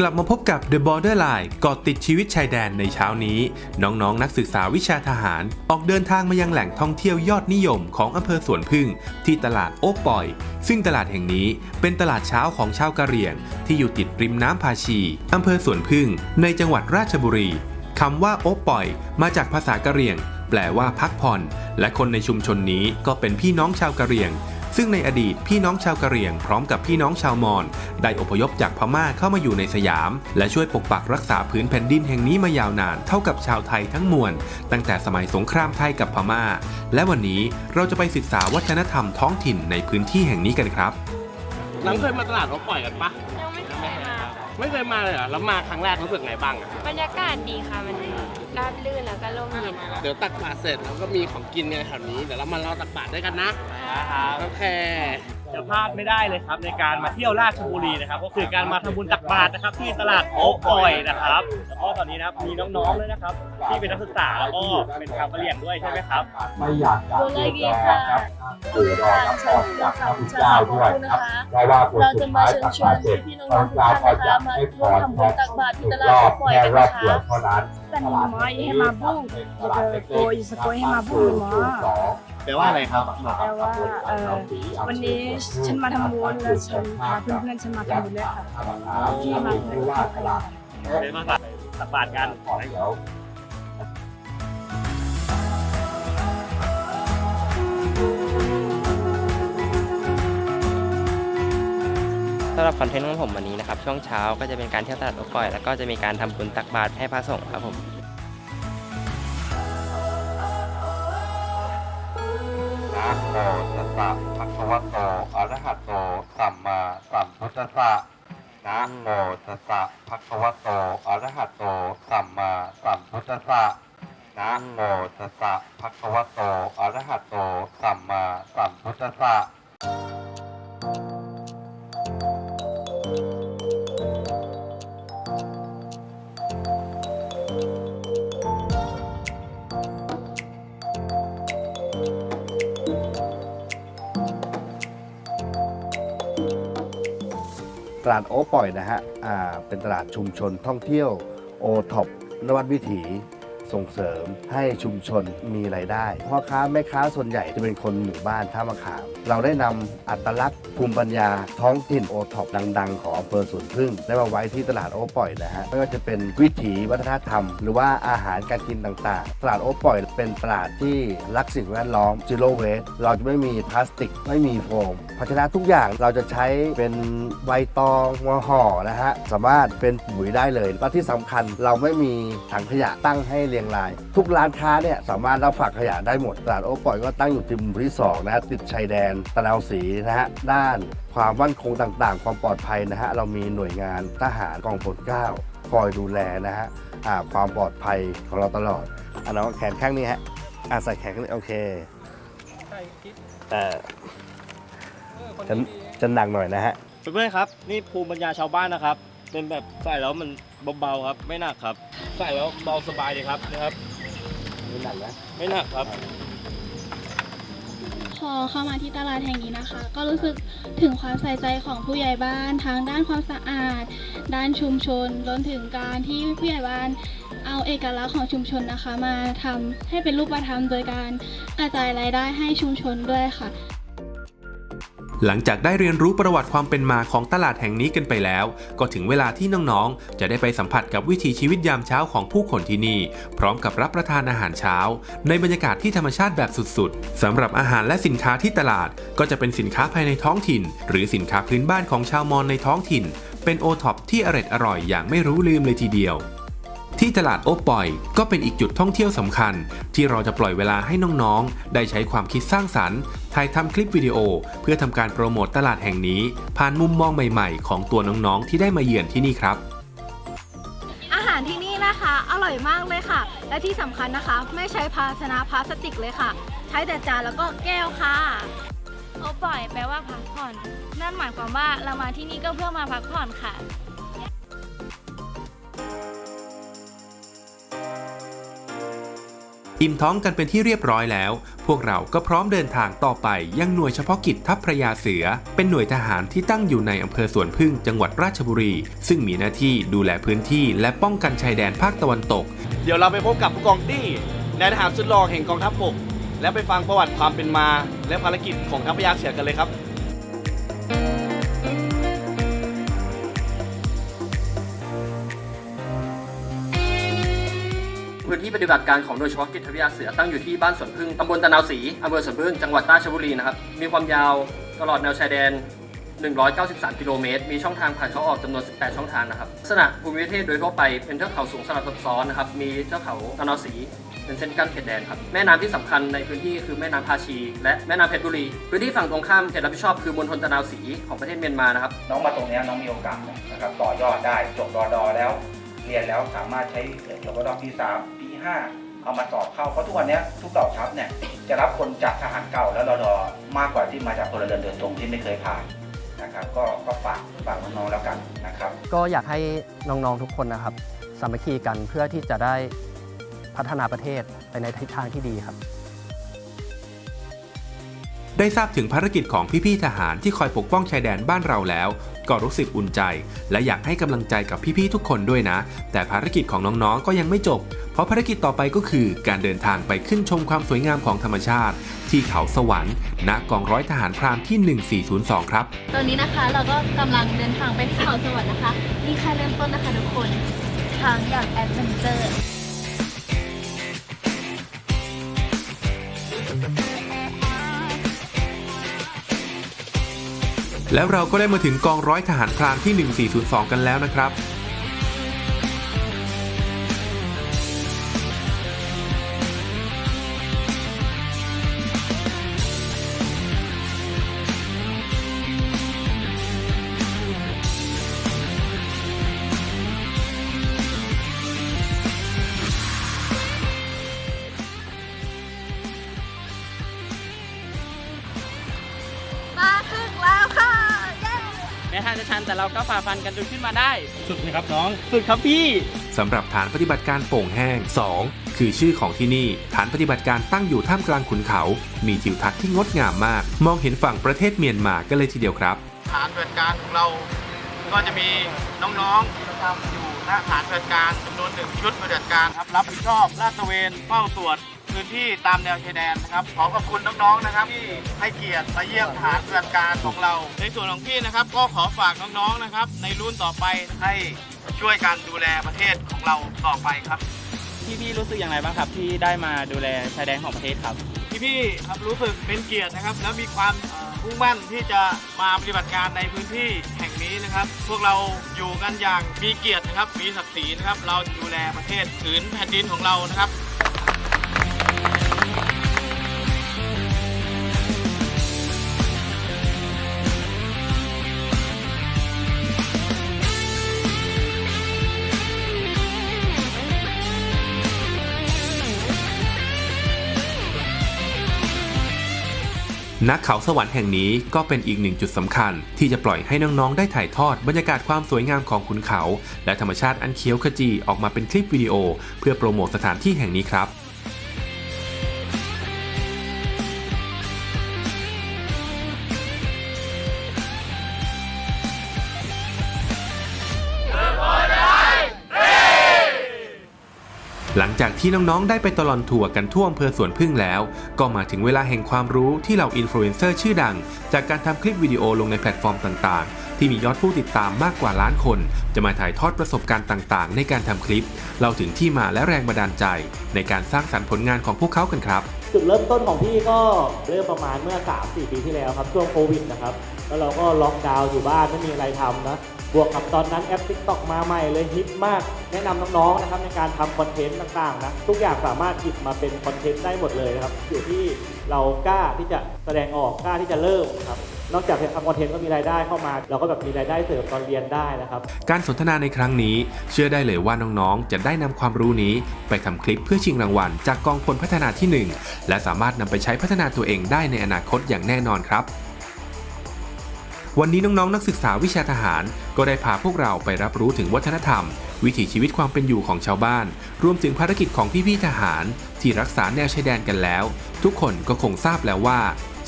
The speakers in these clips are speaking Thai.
กลับมาพบกับ The Borderline เกาะติดชีวิตชายแดนในเช้านี้ น้องๆนนักศึกษาวิชาทหาร ออกเดินทางมายังแหล่งท่องเที่ยวยอดนิยมของอำเภอสวนพึ่ง ที่ตลาดโอ๊ปอย ซึ่งตลาดแห่งนี้เป็นตลาดเช้าของชาวกะเหรี่ยง ที่อยู่ติดริมน้ำพาชีอำเภอสวนพึ่ง ในจังหวัดราชบุรีคำว่าโอ๊ปอย มาจากภาษากะเหรี่ยง แปลว่าพักผ่อน และคนในชุมชนนี้ก็เป็นพี่น้องชาวกะเหรี่ยง ซึ่งในอดีตพี่น้องชาวกะเหรี่ยงพร้อมกับพี่น้องชาวมอญได้อพยพจากพม่าเข้ามาอยู่ในสยาม และช่วยปกปักรักษาพื้นแผ่นดินแห่งนี้มายาวนานเท่ากับชาวไทยทั้งมวล ตั้งแต่สมัยสงครามไทยกับพม่า และวันนี้เราจะไปศึกษาวัฒนธรรมท้องถิ่นในพื้นที่แห่งนี้กันครับ น้ำเคยมาตลาดรถปล่อยกันปะยังไม่เคยมา ไม่เคยมาเลยเหรอแล้วมาครั้งแรกรู้สึกไงบ้างอะบรรยากาศดีค่ะมัน ราบลื่นแล้วก็ร่มเย็นเดี๋ยวตักบาตรเสร็จแล้วก็มีของกินกันแถวนี้ เดี๋ยวเรามารอตักบาตรด้วยกันนะนะครับ โอเค จะพลาดไม่ได้เลยครับ ในการมาเที่ยวราชบุรีนะครับ ก็คือการมาทำบุญตักบาตรนะครับ ที่ตลาดโอ๊กปอยนะครับแล้วก็ตอนนี้นะครับมีน้องๆเลยนะครับ ที่เป็นนักศึกษาแล้วก็เป็นชาวกะเหรี่ยงด้วยใช่ไหมครับ ไม่อยากจะดูเลยดีค่ะหรือรอรับพรจากพระพุทธเจ้าด้วยครับเพราะว่าคนเราสุจะดมาท้ายเชิญตักชวบานตรเสร็จพี่ๆน้องๆทุกท่านนะคะมาร่วมทำบุญตักบาตรที่ตลาดรอโอ๊บปอยแค่กันรอนะบเดียวคะเท่านั้นแต่หนีหมอให้มาบุ้งจะโกยสกอยให้มาบุ้งหมอ แปลว่าอะไรครับแต่ว่าเออวันนี้ฉันมาทำบุญแล้วฉันพาเพื่อนๆฉันมาทำบุญด้วยค่ะที่มาเพื่อที่ตลาดเป็นมาตักบาตรกันเดี๋ยวสำหรับคอนเทนต์ของผมวันนี้นะครับช่วงเช้าก็จะเป็นการเที่ยวตลาดโอปอย แล้วก็จะมีการทำบุญตักบาตรให้พระสงฆ์ครับผม สสะภะคะวะโตอะระหะโตสัมมาสัมพุทธัสสะนะโมตัสสะภะคะวะโตอะระหะโตสัมมาสัมพุทธัสสะนะโมตัสสะภะคะวะโตอะระหะโตสัมมาสัมพุทธัสสะ ตลาดโอป่อยนะฮะอ่าเป็นตลาดชุมชนท่องเที่ยวโอท็อปนวัดวิถี ส่งเสริมให้ชุมชนมีไรายได้พ่อค้าแม่ค้าส่วนใหญ่จะเป็นคนหมู่บ้านท่ามะขาม เราได้นำอัตลักษณ์ภูมิปัญญาท้องถิ่นโอท็อปดัง ๆ ของอำเภอสวนพึ่ง ได้มาไว้ที่ตลาดโอป่อยนะฮะไม่ว่าจะเป็นวิถีวัฒนธรรม หรือว่าอาหารการกินต่างๆ ตลาดโอป่อยเป็นตลาดที่รักสิ่งแวดล้อม zero waste เราจะไม่มีพลาสติก ไม่มีโฟมภาชนะทุกอย่างเราจะใช้เป็นใบตองมาห่อนะฮะสามารถเป็นปุ๋ยได้เลยและที่สำคัญเราไม่มีถังขยะตั้งให้เรียงราย ทุกร้านค้าเนี่ยสามารถรับฝากขยะได้หมดตลาดโอปอยก็ตั้งอยู่ที่หมุมที่2นะฮะติดชายแดนตะนาวศรีนะฮะด้านความมั่นคงต่างๆ ความปลอดภัยนะฮะเรามีหน่วยงานทหารกองพลเก้าคอยดูแลนะฮะอ่าความปลอดภัยของเราตลอดอันน้องแขนข้างนี้ฮะอ่าใส่แขนข้างนี้โอเคแต่จะจะหนักหน่อยนะฮะ เพื่อนๆครับ นี่ภูมิปัญญาชาวบ้านนะครับ เป็นแบบใส่แล้วมันเบาๆครับ ไม่หนักครับ ใส่แล้วเบาสบายเลยครับนะครับ ไม่หนักนะไม่หนักครับ พอเข้ามาที่ตลาดแห่งนี้นะคะ ก็รู้สึกถึงความใส่ใจของผู้ใหญ่บ้านทั้งด้านความสะอาด ด้านชุมชนรวมถึงการที่ผู้ใหญ่บ้านเอาเอกลักษณ์ของชุมชนนะคะ มาทำให้เป็นรูปธรรมโดยการกระจายรายได้ให้ชุมชนด้วยค่ะ หลังจากได้เรียนรู้ประวัติความเป็นมาของตลาดแห่งนี้กันไปแล้ว ก็ถึงเวลาที่น้องๆ จะได้ไปสัมผัสกับวิถีชีวิตยามเช้าของผู้คนที่นี่ พร้อมกับรับประทานอาหารเช้า ในบรรยากาศที่ธรรมชาติแบบสุดๆสำหรับอาหารและสินค้าที่ตลาด ก็จะเป็นสินค้าภายในท้องถิ่น หรือสินค้าพื้นบ้านของชาวมอญในท้องถิ่น เป็นโอท็อปที่อร่อยอร่อยอย่างไม่รู้ลืมเลยทีเดียว ที่ตลาดโอปอยก็เป็นอีกจุดท่องเที่ยวสำคัญ ที่เราจะปล่อยเวลาให้น้องๆ ได้ใช้ความคิดสร้างสรรค์ถ่ายทำคลิปวิดีโอ เพื่อทำการโปรโมตตลาดแห่งนี้ ผ่านมุมมองใหม่ๆ ของตัวน้องๆ ที่ได้มาเยือนที่นี่ครับ อาหารที่นี่นะคะ อร่อยมากเลยค่ะ และที่สำคัญนะคะ ไม่ใช้ภาชนะพลาสติกเลยค่ะ ใช้แต่จานแล้วก็แก้วค่ะโอปล่อยแปลว่าพักผ่อน นั่นหมายความว่าเรามาที่นี่ก็เพื่อมาพักผ่อนค่ะ อิ่มท้องกันเป็นที่เรียบร้อยแล้ว พวกเราก็พร้อมเดินทางต่อไป ยังหน่วยเฉพาะกิจทัพพระยาเสือ เป็นหน่วยทหารที่ตั้งอยู่ในอำเภอสวนพึ่งจังหวัดราชบุรี ซึ่งมีหน้าที่ดูแลพื้นที่และป้องกันชายแดนภาคตะวันตก เดี๋ยวเราไปพบกับผู้กองดี้นายทหารสุดหล่อแห่งกองทัพบกและไปฟังประวัติความเป็นมา และภารกิจของทัพพยาเสือกันเลยครับ ที่ปฏิบัติการของโดยเฉพาะกิจทวิทยาเสือตั้งอยู่ที่บ้านสวนพึ่งตำบลตะนาวศรีอำเภอสวนพึ่งจังหวัดราชบุรีนะครับมีความยาวตลอดแนวชายแดน 193 กิโลเมตร มีช่องทางผ่านเข้าออกจำนวน 18 ช่องทางนะครับลักษณะภูมิประเทศโดยทั่วไปเป็นเทือกเขาสูงสลับซับซ้อนนะครับ มีเทือกเขาตะนาวศรีเป็นเส้นกั้นเขตแดนครับ แม่น้ำที่สำคัญในพื้นที่คือแม่น้ำพาชี และแม่น้ำเพชรบุรี พื้นที่ฝั่งตรงข้ามเขตรับผิดชอบคือมณฑลตะนาวศรีของประเทศเมียนมานะครับ น้องมาตรงนี้น้องมีโอกาสนะครับต่อยอดได้จบรอดอแล้ว เรียนแล้วสามารถใช้จบรอดอปีสามปี ห้าเอามาสอบเข้าเพราะทุกวันเนี้ยทุกดอกทัพเนี่ยจะรับคนจากทหารเก่าแล้วรอดอมากกว่าที่มาจากพลเรือนเดินตรงที่ไม่เคยผ่านนะครับก็ก็ฝากฝากน้องๆแล้วกันนะครับ ก็อยากให้น้องๆทุกคนนะครับสามัคคีกันเพื่อที่จะได้พัฒนาประเทศไปในทิศทางที่ดีครับ ได้ทราบถึงภารกิจของพี่ๆทหารที่คอยปกป้องชายแดนบ้านเราแล้ว ก็รู้สึกอุ่นใจ และอยากให้กำลังใจกับพี่ๆทุกคนด้วยนะ แต่ภารกิจของน้องๆก็ยังไม่จบ เพราะภารกิจต่อไปก็คือการเดินทางไปขึ้นชมความสวยงามของธรรมชาติ ที่เขาสวรรค์ณกองร้อยทหารพรานที่ 1402 ครับ ตอนนี้นะคะเราก็กำลังเดินทางไปที่เขาสวรรค์นะคะ นี่แค่เริ่มต้นนะคะทุกคน ทางอย่างแอดเวนเจอร์ แล้วเราก็ได้มาถึงกองร้อยทหารพรานที่ 1402 กันแล้วนะครับ ทางจะชันแต่เราก็ฝ่าฟันกันจนขึ้นมาได้ สุดนะครับน้อง สุดครับพี่ สำหรับฐานปฏิบัติการโป่งแห้ง 2 คือชื่อของที่นี่ฐานปฏิบัติการตั้งอยู่ท่ามกลางขุนเขา มีทิวทัศน์ที่งดงามมาก มองเห็นฝั่งประเทศเมียนมากันเลยทีเดียวครับ ฐานปฏิบัติการของเรา ก็จะมีน้องๆนะครับอยู่หน้าฐานปฏิบัติการจำนวนหนึ่งชุดปฏิบัติการครับรับผิดชอบลาดตระเวนเฝ้าตรวจ พื้นที่ตามแนวชายแดนนะครับ ขอขอบคุณน้องๆนะครับที่ให้เกียรติมาเยี่ยมฐานปฏิบัติการของเรา ในส่วนของพี่นะครับ ก็ขอฝากน้องๆนะครับ ในรุ่นต่อไปให้ช่วยกันดูแลประเทศของเราต่อไปครับ พี่ๆรู้สึกอย่างไรบ้างครับ ที่ได้มาดูแลชายแดนของประเทศครับ พี่ๆครับรู้สึกเป็นเกียรตินะครับ แล้วมีความเอ่อมุ่งมั่นที่จะมาปฏิบัติการในพื้นที่แห่งนี้นะครับ พวกเราอยู่กันอย่างมีเกียรตินะครับมีศักดิ์ศรีนะครับ เราดูแลประเทศผืนแผ่นดินของเรานะครับ นักเขาสวรรค์แห่งนี้ก็เป็นอีกหนึ่งจุดสำคัญ ที่จะปล่อยให้น้องๆได้ถ่ายทอดบรรยากาศความสวยงามของขุนเขา และธรรมชาติอันเขียวขจีออกมาเป็นคลิปวิดีโอ เพื่อโปรโมทสถานที่แห่งนี้ครับ จากที่น้องๆ ได้ไปตลอนทัวร์กันทั่วอำเภอสวนพึ่งแล้ว ก็มาถึงเวลาแห่งความรู้ที่เหล่าอินฟลูเอนเซอร์ชื่อดัง จากการทำคลิปวิดีโอลงในแพลตฟอร์มต่างๆ ที่มียอดผู้ติดตามมากกว่าล้านคน จะมาถ่ายทอดประสบการณ์ต่างๆ ในการทำคลิป เราถึงที่มาและแรงบันดาลใจ ในการสร้างสรรค์ผลงานของพวกเขากันครับ จุดเริ่มต้นของพี่ก็เริ่มประมาณเมื่อ 3-4 ปีที่แล้วครับช่วงโควิดนะครับแล้วเราก็ล็อกดาวน์อยู่บ้านไม่มีอะไรทำนะ วกกับตอนนั้นแอป TikTok มาใหม่เลยฮิตมาก แนะนำน้องๆนะครับในการทำคอนเทนต์ต่างๆนะทุกอย่างสามารถหยิบมาเป็นคอนเทนต์ได้หมดเลยนะครับอยู่ที่เรากล้าที่จะแสดงออกกล้าที่จะเริ่มครับนอกจากทำคอนเทนต์ก็มีรายได้เข้ามา เราก็แบบมีรายได้เสริมตอนเรียนได้นะครับ การสนทนาในครั้งนี้ เชื่อได้เลยว่าน้องๆ จะได้นำความรู้นี้ ไปทำคลิปเพื่อชิงรางวัล จากกองพลพัฒนาที่ 1 และสามารถนำไปใช้พัฒนาตัวเองได้ในอนาคตอย่างแน่นอนครับ วันนี้น้องๆนักศึกษาวิชาทหาร ก็ได้พาพวกเราไปรับรู้ถึงวัฒนธรรม วิถีชีวิตความเป็นอยู่ของชาวบ้าน รวมถึงภารกิจของพี่ๆทหาร ที่รักษาแนวชายแดนกันแล้ว ทุกคนก็คงทราบแล้วว่า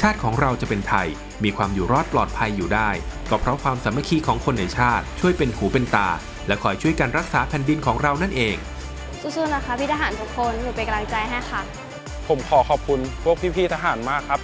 ชาติของเราจะเป็นไทย มีความอยู่รอดปลอดภัยอยู่ได้ ก็เพราะความสามัคคีของคนในชาติ ช่วยเป็นหูเป็นตา และคอยช่วยกันรักษาแผ่นดินของเรานั่นเองสู้ๆนะคะพี่ทหารทุกคนหนูเป็นกำลังใจให้ค่ะ ผมขอขอบคุณพวกพี่ๆทหารมากครับ